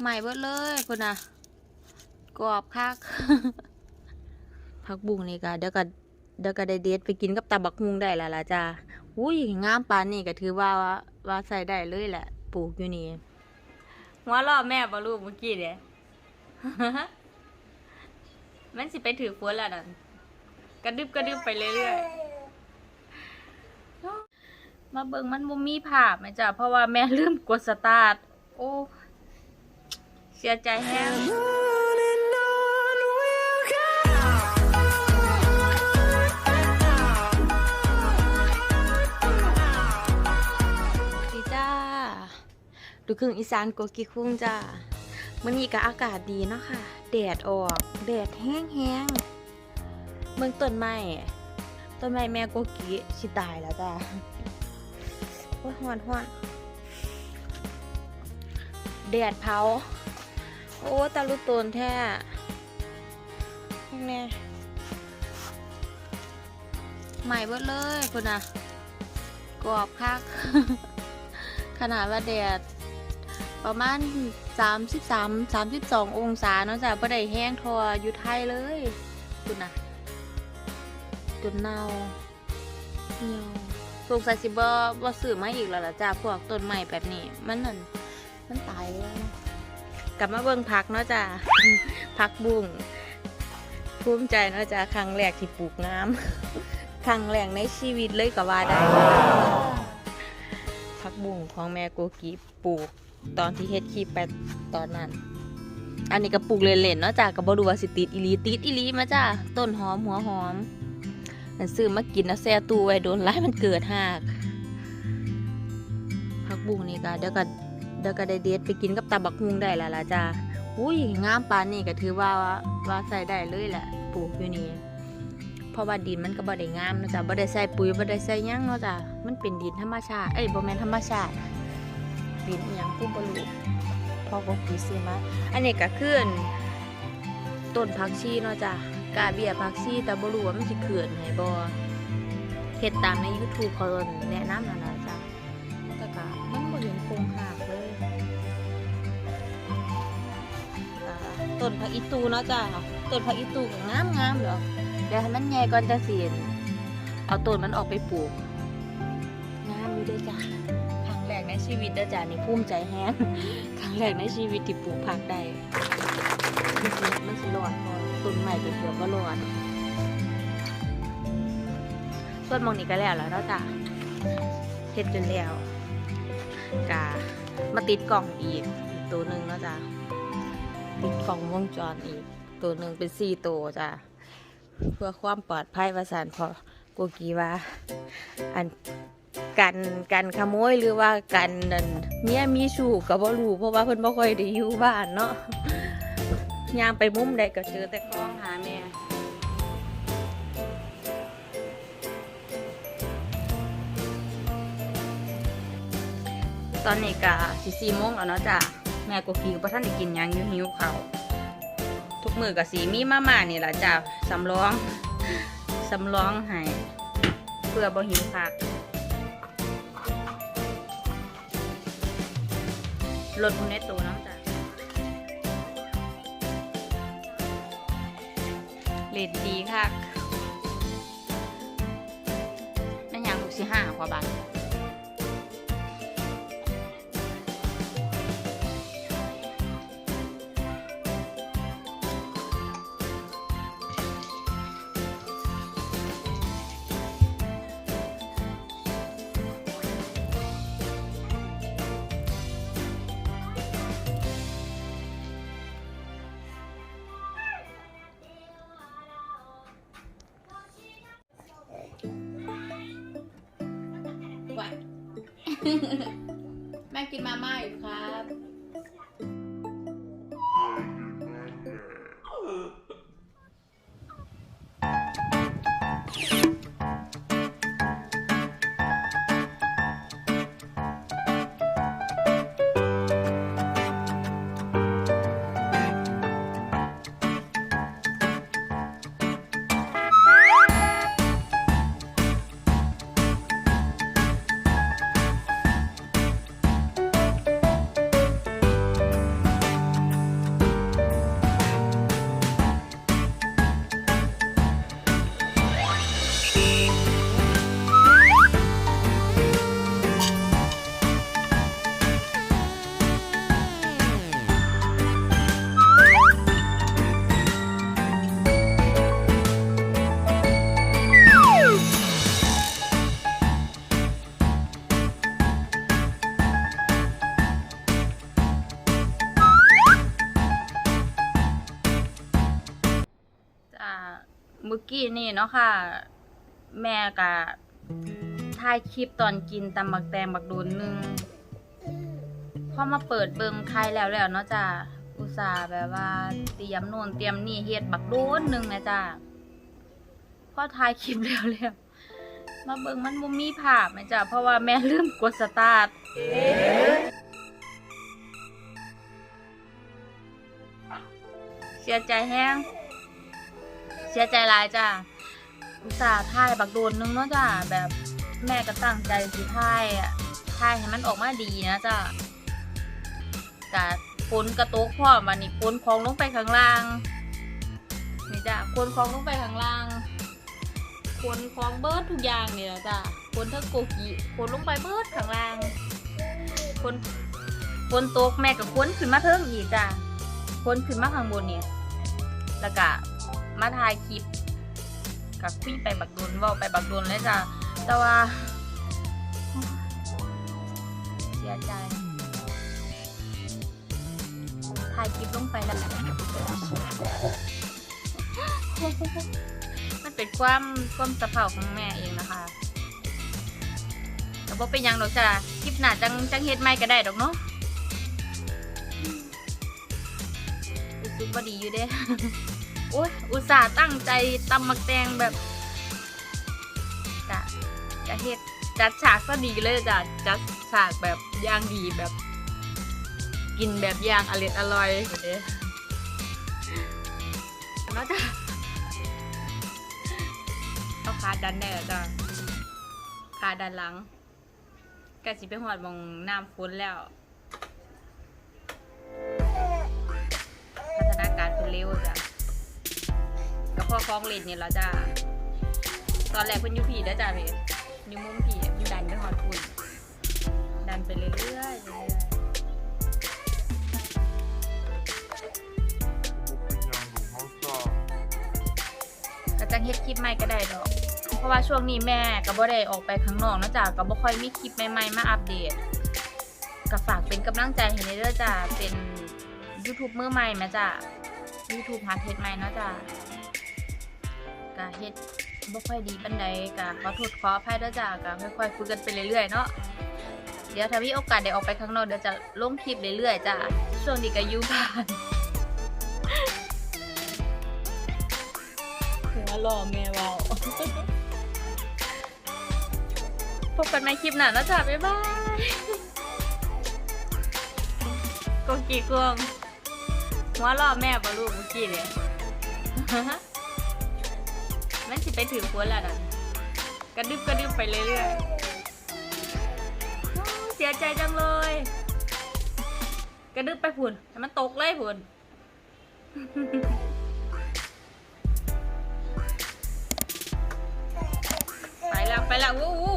ใหม่เบิดเลยพุ่นนะกรอบคักผักบุ้งนี่ก็เดี๋ยวก็เดี๋ยวก็ได้เด็ดไปกินกับตำบักฮุงได้แล้วล่ะจ้าอุ้ยงามปานนี่ก็ถือว่าว่าวาใส่ได้เลยแหละปลูกอยู่นี่หัวล่อแม่บ่ลูกเมื่อกี้เด้มันสิไปถือฝนแล้วนั่นกระดึบกระดึบไปเรื่อยๆมาเบิ่งมันบ่มีภาพไหมจ้ะเพราะว่าแม่ลืมกดสตาร์ทโอ้ เสียใจแห้งดีจ้า ดูครึ่งอีสานกกิคุ้งจ้ามื้อนี้ก็อากาศดีเนาะค่ะ แดดออก แดดแห้งๆเมืองต้นไม้ ต้นไม้แม่โกกิสิตายแล้วจ้าโอ้ยฮ้อนฮ้อนแดดเผา โอ้ตาลุตนแท้แน่ใหม่เบิดเลยคุณน่ะกรอบคัก ขนาดว่าแดด ประมาณ 33 32 องศาเนาะจ้ะบ่ได้แห้งทออยู่ไทยเลยคุณน่ะจนเน่าเหี่ยวสงสัยสิบ่บ่ซื้อมาอีกแล้วล่ะจ้ะพวกต้นไม้แบบนี้ มันนั่นมันตายแล้วนะ กลับมาเบิ่งผักเนาะจ้ะผักบุ้งภูมิใจเนาะจ้ะครั้งแรกที่ปลูกน้ำครั้งแรกในชีวิตเลยก็ว่าได้ผักบุ้งของแม่โกกิปลูกตอนที่เฮ็ดคลิปไปตอนนั้น อันนี้ก็ปลูกเล่นๆเนาะจ้ะก็บ่รู้ว่าสิติดอีหลีติดอีหลีมาจ้ะต้นหอมหัวหอมนั่นซื้อมากินนะแซ่ตู้ไว้โดนไล่มันเกิดหากผักบุ้งนี่ก็เดี๋ยวก็เดี๋ยวก็ได้เด็ดไปกินกับตำบักฮุงได้แล้วล่ะจ้ะอุ้ยงามปานนี่ก็ถือว่าว่าใส่ได้เลยแหละปลูกอยู่นี่เพราะว่าดินมันก็บ่ได้งามเนาะจ๊ะบ่ได้ใส่ปุ๋ยบ่ได้ใส่ยังเนาะจ้ะมันเป็นดินธรรมชาติเอ้ยบ่แม่นธรรมชาติดินอีหยังผู้บ่รู้พอบ่กี่ซื้อมาอันนี้ก็คืออั่นต้นผักชีเนาะจ้ะกาเบียผักชีแต่บ่รู้ว่ามันสิเขื่อนให้บ่เฮ็ดตามใน YouTube เขาแนะนำนั่นล่ะ ต้นผักอีตูเนาะจ้ะต้นผักอีตูก็งามๆเด้อเดี๋ยวให้มันใหญ่ก่อนจะเสียนเอาต้นมันออกไปปลูกงามอยู่ด้วยจ้ะครั้งแรกในชีวิตเด้อจ้ะนี่ภูมิใจแฮงครั้งแรกในชีวิตที่ปลูกผักได้มันสิมันสิรอดพอต้นใหม่ก็เกือบว่ารอดส่วนมองนี้ก็แล้วแล้วเนาะจ้ะเฮ็ดจนแล้วกามาติดกล่องอีกอีกตัวหนึ่งเนาะจ้ะ ติดกล่องวงจรอีก ตัวหนึ่งเป็นสี่ตัวจ้ะเพื่อความปลอดภัยประสานพอกูกีว่า อันกันกันขโมยหรือว่ากันนั่นเมียมีชู้ก็บ่รู้เพราะว่าเพิ่นบ่ค่อยได้อยู่บ้านเนาะย่างไปมุมใดก็เจอแต่คล้องหาแม่ตอนนี้ก็สิสี่โมงแล้วเนาะจ้ะ แม่กูกีก็บ่ทันได้กินยังอยู่หิวเขาทุกมือกับสีมีมาม่านี่แหละจ้ะสำรองสำรองให้เพื่อบ่หิวคักลดคุณในตัวน้องจ้ะเลดดีคักนั่นย่างลูกสิห้ากว่าบาท แม่กินมาม่าอยู่ครับ มื่อกี้นี่เนาะค่ะ แม่กะถ่ายคลิปตอนกินตำบักแตงบักโดนหนึงพอมาเปิดเบิงไทยแล้วแล้วเนาะจ้ะอุตส่าห์แบบว่าเตรียมโน่นเตรียมนี่เฮ็ดบักโดนหนึงนะจ้ะพอถ่ายคลิปแล้วแล้วมาเบิงมันบ่มีภาพนะจ้ะเพราะว่าแม่ลืมกดสตาร์ทเสียใจแห้ง สียใจหลายจ้ะอุตส่าห์ถ่ายบักโดนนึงเนาะจ้ะแบบแม่ก็ตั้งใจสิถ่ายอะถ่ายให้มันออกมาดีนะจ้ะกะฝนกระตกพร้อมวันนี้ฝนของลงไปข้างล่างนี่จ้ะฝนของลงไปข้างล่างฝนของเบิร์ดทุกอย่างเนี่แหละจ้ะฝนทั้งโกกิฝนลงไปเบิร์ดข้างล่างฝนฝนตกแม่กับฝนขึ้นมาเทิงอีกจ้ะพ้นขึ้นมาข้างบนเนี่ยแล้วก็ มาถ่ายคลิปกับคุยไปบักโดนเว่าไปบักโดนเลยจ้ะแต่ว่าเสียใจถ่ายคลิปลงไปแล้วมันเป็นความความสะเพร่าของแม่เองนะคะแต่ว่าเป็นยังดอกจ้ะคลิปหน้าจังจังเฮ็ดใหม่ก็ได้ดอกเนาะรู้สึกว่าดีอยู่เด้ อ้ยอุตส่าห์ตั้งใจตำมักแตงแบบกะกะเฮ็ดจัดฉากซะดีเลยจ้ะจัดฉากแบบย่างดีแบบ กินแบบย่างอร่อยอร่อยเด้เนาะจ้ะเอาขาดันได้แล้วจ้ะขาดันหลังกะสิไปหอดมองน้ำฝนแล้ว พัฒนาการเป็นเร็วจ้ะ กับพ่อคล้องเลนเนี่ยเราจะตอนแรกเพิ่นยูผีได้จ้ะพี่ยูมุมผีอยูดันไปหอดฝุ่นดันไปเรื่อยๆเรื่อยก็จังเฮ็ดคลิปใหม่ก็ได้ดอก เพราะว่าช่วงนี้แม่ก็บ่ได้ออกไปข้างนอกเนาะจ้ะก็บ่ค่อยมีคลิปใหม่ๆมาอัปเดตก็ฝากเป็นกำลังใจให้ในเด้อจ้ะเป็น YouTube มือใหม่แม่จ้ะ YouTube หาเฮ็ดใหม่เนาะจ้ะ เฮ็ดบ่ค่อยดีปานใดก็ขอโทษขออภัยเด้อจ้ะก็ค่อยๆฝึกกันไปเรื่อยๆเนาะเดี๋ยวถ้ามีโอกาสได้ออกไปข้างนอกเดี๋ยวจะลงคลิปเรื่อยๆจ้ะช่วงนี้ก็อยู่บ้านหัวหล่อแม่เว้าพบกันในคลิปหน้าเนาะจ้ะบ๊ายบายกงกี่กวงหัวหล่อแม่บ่ลูกเมื่อกี้เนี่ย มันสิไปถึงหัวแล้วนั่นกระดึบกระดึบไปเรื่อยๆโอ้เสียใจจังเลย กระดึบไปพุ่นให้มันตกเลยพุ่นไปแล้วไปแล้ววู้